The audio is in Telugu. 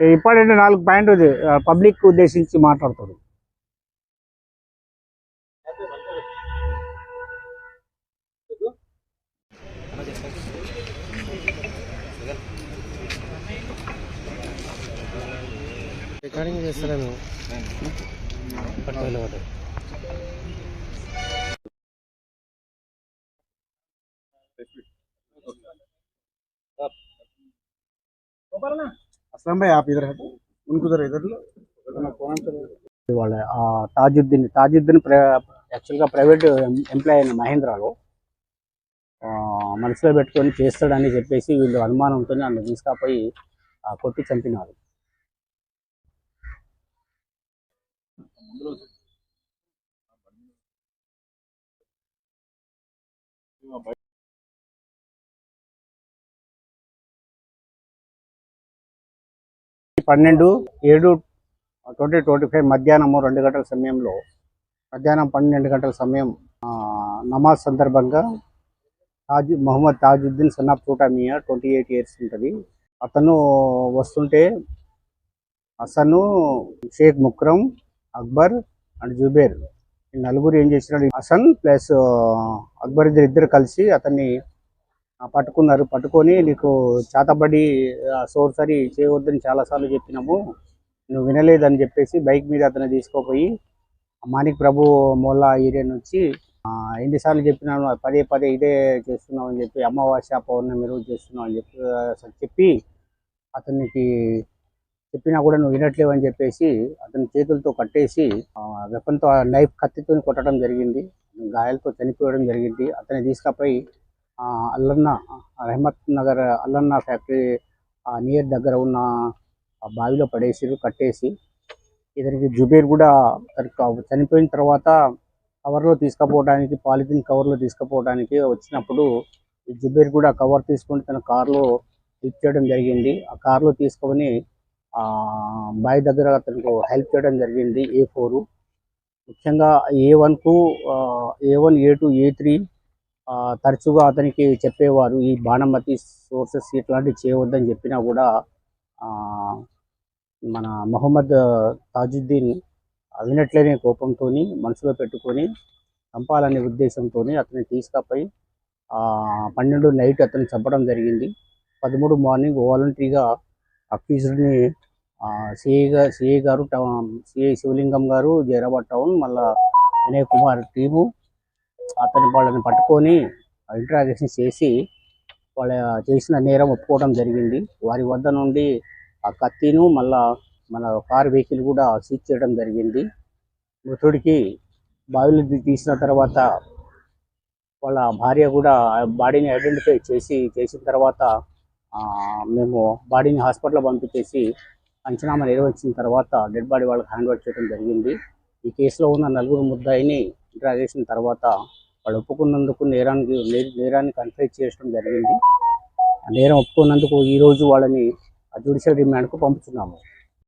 ఇంపార్టెంట్ నాలుగు పాయింట్ పబ్లిక్ ఉద్దేశించి మాట్లాడతాడు రికార్డింగ్ పట్టుకోవాలి. ఒకటి असलम भाई आप इधर हटो उनको इधर इधर लो వాళ్ళ ఆ తాజుద్దీన్ తాజుద్దీన్ ప్ర యాక్చువల్గా ప్రైవేట్ ఎంప్లాయ్ అయిన మహేంద్రలో ఆ, మనసులో పెట్టుకొని చేస్తాడని చెప్పేసి వీళ్ళు అనుమానంతో నన్ను తీసుకపోయి ఆ, కొట్టి చంపినారు పన్నెండు ఏడు ట్వంటీ ట్వంటీ ఫైవ్ మధ్యాహ్నము రెండు గంటల సమయంలో మధ్యాహ్నం పన్నెండు గంటల సమయం నమాజ్ సందర్భంగా తాజ్ మొహమ్మద్ తాజుద్దీన్ సన్నాబ్ చోటా ట్వంటీ ఎయిట్ ఇయర్స్ ఉంటుంది. అతను వస్తుంటే అసను షేక్ ముక్రమ్ అక్బర్ అండ్ జుబేర్ నలుగురు ఏం చేసినాడు హసన్ ప్లస్ అక్బర్ ఇద్దరు ఇద్దరు కలిసి అతన్ని పట్టుకున్నారు. పట్టుకొని నీకు చేతబడి సోర్సరీ చేయవద్దని చాలాసార్లు చెప్పినాము. నువ్వు వినలేదని చెప్పేసి బైక్ మీద అతను తీసుకోపోయి మాణిక్ ప్రభు మొల్లా ఏరియా నుంచి ఎన్నిసార్లు చెప్పినాను పదే పదే ఇదే చేస్తున్నావు అని చెప్పి అమావాస్య పౌర్ణమి రోజు చేస్తున్నావు అని చెప్పి అసలు చెప్పి అతనికి చెప్పినా కూడా నువ్వు వినట్లేవు అని చెప్పేసి అతని చేతులతో కట్టేసి వెపన్తో నైఫ్ కత్తితో కొట్టడం జరిగింది. గాయాలతో చనిపోవడం జరిగింది. అతన్ని తీసుకపోయి అల్లన్న రెహమత్ నగర్ అల్లన్న ఫ్యాక్టరీ నియర్ దగ్గర ఉన్న బావిలో పడేసిరు కట్టేసి. ఇతనికి జుబేర్ కూడా చనిపోయిన తర్వాత కవర్లో తీసుకుపోవడానికి పాలిథిన్ కవర్లో తీసుకుపోవడానికి వచ్చినప్పుడు ఈ జుబేర్ కూడా కవర్ తీసుకొని తన కారులో హెల్ప్ చేయడం జరిగింది. ఆ కారులో తీసుకొని ఆ బావి దగ్గర అతనికి హెల్ప్ చేయడం జరిగింది ఏ ఫోరు. ముఖ్యంగా A వన్కు A one A two A three తరచుగా అతనికి చెప్పేవారు ఈ బాణమతి సోర్సెస్ ఇట్లాంటివి చేయవద్దని చెప్పినా కూడా మన మొహమ్మద్ తాజుద్దీన్ వినట్లేని కోపంతో మనసులో పెట్టుకొని చంపాలనే ఉద్దేశంతో అతన్ని తీసుకపోయి పన్నెండు నైట్ అతను చంపడం జరిగింది. పదమూడు మార్నింగ్ వాలంటరీగా అక్యూజ్డ్ని సిఐ గారు గారు సిఐ శివలింగం గారు జైరాబాద్ టౌన్ మళ్ళా వినయ్ కుమార్ టీము అతని వాళ్ళని పట్టుకొని ఇంట్రాగేషన్ చేసి వాళ్ళ చేసిన నేరం ఒప్పుకోవడం జరిగింది. వారి వద్ద నుండి ఆ కత్తిను మళ్ళా మన కార్ వెహికల్ కూడా సీజ్ చేయడం జరిగింది. మృతుడికి బావిలో తీసిన తర్వాత వాళ్ళ భార్య కూడా బాడీని ఐడెంటిఫై చేసి చేసిన తర్వాత మేము బాడీని హాస్పిటల్లో పంపించేసి పంచనామా నిర్వహించిన తర్వాత డెడ్ బాడీ వాళ్ళకి హ్యాండ్ ఓవర్ చేయడం జరిగింది. ఈ కేసులో ఉన్న నలుగురు ముద్దాయిని ఇంట్రాగేషన్ తర్వాత వాళ్ళు ఒప్పుకున్నందుకు నేరానికి నేరాన్ని కన్ఫ్యూజ్ చేయడం జరిగింది. ఆ నేరం ఒప్పుకున్నందుకు ఈరోజు వాళ్ళని జ్యుడిషియల్ రిమాండ్కు పంపుతున్నాము.